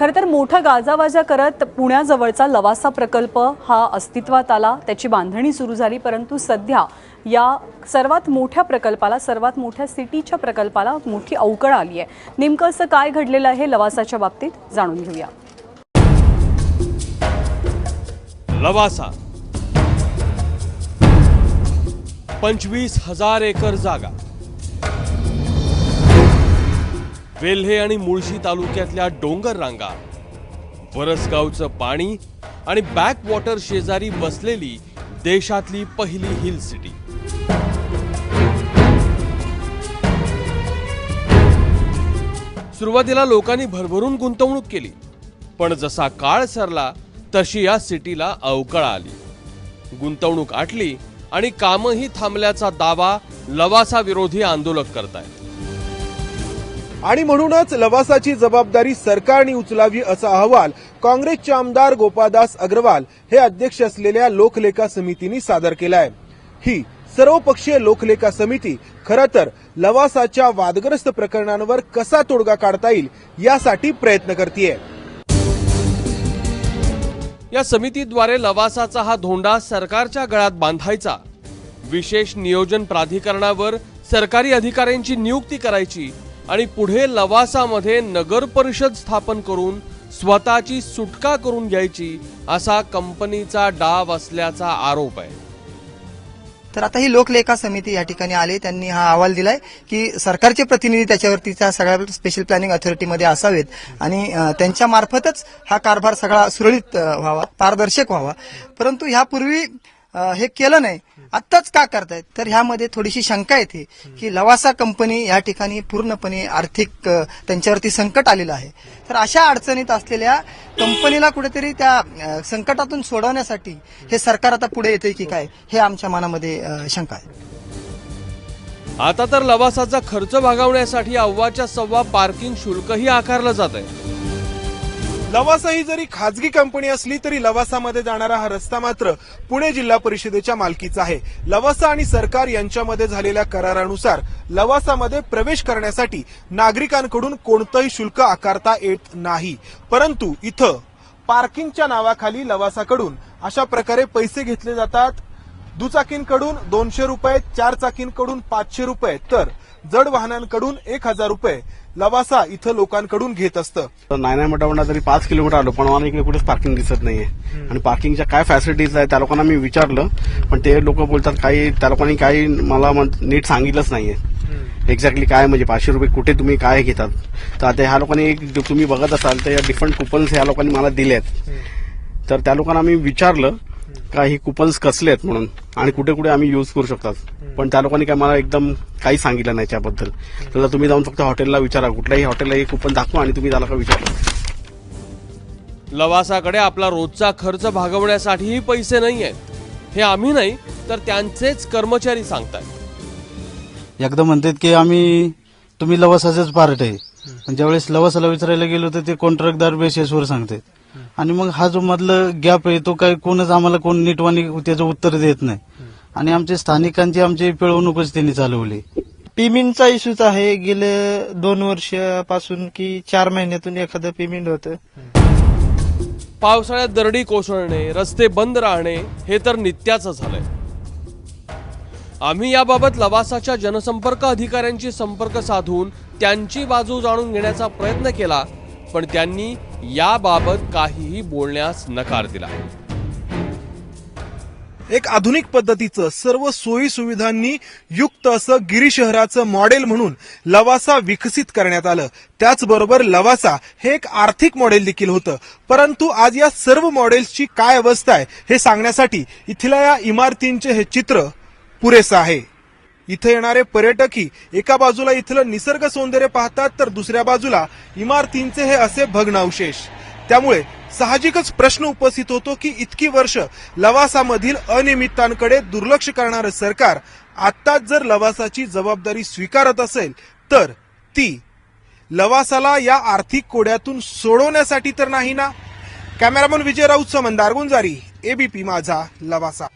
खरं तर मोठा गाजावाजा करत पुण्याजवळचा लवासा प्रकल्प हा अस्तित्वात आला त्याची बांधणी सुरू झाली परंतु सध्या या सर्वात मोठ्या प्रकल्पाला सर्वात मोठ्या सिटीच्या प्रकल्पाला मोठी अवकळ आली आहे. नेमकं असं काय घडलेलं आहे लवासाच्या बाबतीत जाणून घेऊया. लवासा. पंचवीस हजार एकर जागा. वेल्हे आणि मुळशी तालुक्यातल्या डोंगर रांगा वरसगावचं पाणी आणि बॅक वॉटर शेजारी बसलेली देशातली पहिली हिल सिटी. सुरुवातीला लोकांनी भरभरून गुंतवणूक केली पण जसा काळ सरला तशी या सिटीला अवकळा आली. गुंतवणूक आटली आणि कामही थांबल्याचा दावा लवासा विरोधी आंदोलक करतायत. आणि म्हणूनच लवासाची जबाबदारी सरकारने उचलावी असा अहवाल काँग्रेसचे आमदार गोपादास अग्रवाल हे अध्यक्ष असलेल्या लोकलेखा समितीने सादर केलाय. ही सर्वपक्षीय लोकलेखा समिती खरं तर लवासाच्या वादग्रस्त प्रकरणांवर कसा तोडगा काढता येईल यासाठी प्रयत्न करतीये. या समितीद्वारे लवासाचा हा धोंडा सरकारच्या गळ्यात बांधायचा. विशेष नियोजन प्राधिकरणावर सरकारी अधिकाऱ्यांची नियुक्ती करायची आणि पुढे लवासामध्ये नगर परिषद स्थापन करून स्वतःची सुटका करून घ्यायची असा कंपनीचा डाव असल्याचा आरोप आहे. तर आता ही लोकलेखा समिती या ठिकाणी आली. त्यांनी हा अहवाल दिलाय की सरकारचे प्रतिनिधी त्याच्यावरतीच्या सगळ्या स्पेशल प्लॅनिंग अथॉरिटीमध्ये असावेत आणि त्यांच्या मार्फतच हा कारभार सगळा सुरळीत व्हावा पारदर्शक व्हावा. परंतु ह्यापूर्वी हे केलं नाही. आत्ताच का करतायत? तर ह्यामध्ये थोडीशी शंका येते की लवासा कंपनी या ठिकाणी पूर्णपणे आर्थिक त्यांच्यावरती संकट आलेलं आहे. तर अशा अडचणीत असलेल्या कंपनीला कुठेतरी त्या संकटातून सोडवण्यासाठी हे सरकार आता पुढे येते की काय हे आमच्या मनामध्ये शंका आहे. आता तर लवासाचा खर्च भागवण्यासाठी अव्वाच्या सव्वा पार्किंग शुल्कही आकारलं जात आहे लवासा ही जरी खाजगी कंपनी असली तरी लवासामध्ये जाणारा हा रस्ता मात्र पुणे जिल्हा परिषदेच्या मालकीचा आहे. लवासा आणि सरकार यांच्यामध्ये झालेल्या करारानुसार लवासामध्ये प्रवेश करण्यासाठी नागरिकांकडून कोणतंही शुल्क आकारता येत नाही. परंतु इथं पार्किंगच्या नावाखाली लवासाकडून अशा प्रकारे पैसे घेतले जातात. दुचाकींकडून दोनशे रुपये चार चाकींकडून पाचशे रुपये तर जड वाहनांकडून एक हजार रुपये लवासा इथं लोकांकडून घेत असतं. तर नाही नाही मोठा तरी पाच किलोमीटर आलो पण मला इकडे कुठेच पार्किंग दिसत नाहीये. आणि पार्किंगच्या काय फॅसिलिटीज आहे त्या लोकांना मी विचारलं पण ते लोक बोलतात काही त्या लोकांनी काही मला नीट सांगितलंच नाहीये. एक्झॅक्टली काय म्हणजे पाचशे रुपये कुठे तुम्ही काय घेतात? तर आता ह्या लोकांनी एक तुम्ही बघत असाल तर या डिफरंट कुपन्स ह्या लोकांनी मला दिले आहेत तर त्या लोकांना मी विचारलं का ही कुपन्स कसले आहेत म्हणून? आणि कुठे कुठे आम्ही युज करू शकतात. पण त्या लोकांनी काय मला एकदम काही सांगितलं नाही त्याबद्दल. तर तुम्ही जाऊन फक्त हॉटेलला विचारा. कुठल्याही हॉटेलला हे कुपन दाखवा आणि तुम्ही त्याला का विचारा. लवासाकडे आपला रोजचा खर्च भागवण्यासाठीही पैसे नाही आहेत हे आम्ही नाही तर त्यांचेच कर्मचारी सांगतात एकदा म्हणतात की आम्ही तुम्ही लवासाचेच पार्ट आहे. पण ज्यावेळेस लवासाला विचारायला गेलो तर ते कॉन्ट्रॅक्टदार बेसिसवर सांगते आणि मग हा जो मधलं गॅप आहे तो काय कोणच आम्हाला कोण नीटवाणी त्याचं उत्तर देत नाही. आणि आमच्या स्थानिकांची आमची पिळवणूकच त्यांनी चालवली. पेमेंटचा इश्यूच आहे. गेले दोन वर्षापासून की चार महिन्यातून एखादं पेमेंट होतं. पावसाळ्यात दरडी कोसळणे रस्ते बंद राहणे हे तर नित्याचं झालंय. आम्ही याबाबत लवासाच्या जनसंपर्क अधिकाऱ्यांशी संपर्क साधून त्यांची बाजू जाणून घेण्याचा प्रयत्न केला पण त्यांनी याबाबत काहीही बोलण्यास नकार दिला. एक आधुनिक पद्धतीचं सर्व सोयी सुविधांनी युक्त असं गिरी शहराचं मॉडेल म्हणून लवासा विकसित करण्यात आलं. त्याचबरोबर लवासा हे एक आर्थिक मॉडेल देखील होतं. परंतु आज या सर्व मॉडेल्सची काय अवस्था आहे हे सांगण्यासाठी इथल्या या इमारतींचे हे चित्र पुरेसं आहे. इथे येणारे पर्यटकही एका बाजूला इथलं निसर्ग सौंदर्य पाहतात तर दुसऱ्या बाजूला इमारतींचे हे असे भग्नावशेष. त्यामुळे साहजिकच प्रश्न उपस्थित होतो की इतकी वर्ष लवासामधील अनियमिततांकडे दुर्लक्ष करणारं सरकार आत्ताच जर लवासाची जबाबदारी स्वीकारत असेल तर ती लवासाला या आर्थिक कोड्यातून सोडवण्यासाठी तर नाही ना? Cameraman Vijay Raut Mandar Gunjari ABP Majha Lavasa.